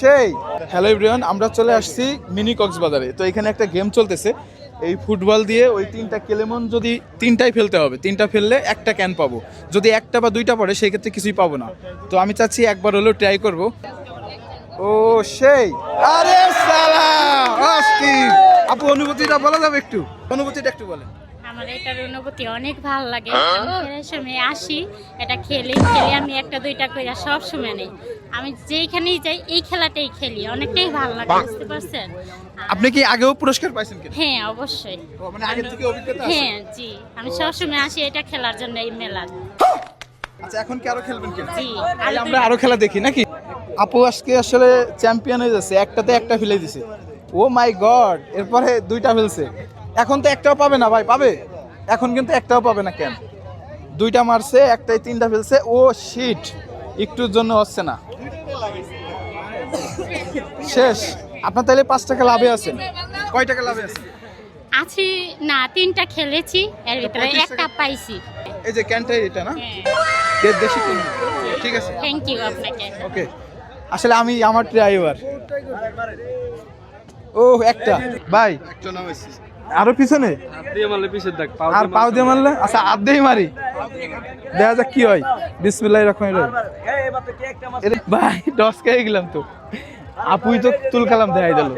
সেই hello everyone আমরা চলে আসছি মিনি কক্সবাজারে। তো এখানে একটা গেম চলতেছে। এই ফুটবল দিয়ে ওই তিনটা কেলেমন যদি তিনটাই ফেলতে হবে, তিনটা ফেললে একটা ক্যান পাবো। যদি একটা বা দুইটা পড়ে, সেই ক্ষেত্রে কিছুই পাবো না। তো আমি চাচ্ছি একবার হলেও ট্রাই করব। ও সেই আরে সালা আপু, অনুভূতিটা বলা যাবে একটু? অনুভূতিটা একটু বলেন। আমার এটার অনুভূতি অনেক ভালো লাগে। সময় আসি এটা খেলি খেলে আমি একটা দুইটা করে সব সময় নেই। আমি যেইখানেই যাই এই খেলাটাই খেলি অনেকটাই ভালো লাগে বুঝতে পারছেন? আপনি কি আগেও পুরস্কার পাইছেন কিনা? হ্যাঁ অবশ্যই। মানে আগে থেকে অভিজ্ঞতা আছে? হ্যাঁ জি। আমি সবসময় আসি এটা খেলার জন্য এই মেলা। আচ্ছা এখন কি আরও খেলবেন কিনা? জি আমরা আরও খেলা দেখি নাকি? আপু আজকে আসলে চ্যাম্পিয়ন হয়ে যাচ্ছে একটাতে একটা ফেলে দিছে। ও মাই গড এরপরে দুইটা ফেলছে। এখন তো একটাও পাবে না ভাই পাবে? এখন কিন্তু একটাও পাবে না কেন? দুইটা মারছে একটাই তিনটা ফেলছে। ও শিট একটুর জন্য হচ্ছে না। শেষ। আপনার তাহলে পাঁচ টাকা লাভে আছেন কয় টাকা লাভে আছেন আছি না তিনটা খেলেছি এর ভিতরে একটা পাইছি। এই যে ক্যানটাই এটা না? হ্যাঁ। দেশি কিনে ঠিক আছে। থ্যাংক ইউ আপনাকে। ওকে। আসলে আমি আমার ড্রাইভার ও একটা। ভাই আরও পিছনে? আর পাও দিয়ে মারলে? আচ্ছা আর দিয়ে মারি। দেখা যাক কি হয়। বিসমিল্লাহ রকম ভাই দশ খেয়ে গেলাম তো। আপুই তো তুল কালাম দেখাই দিল।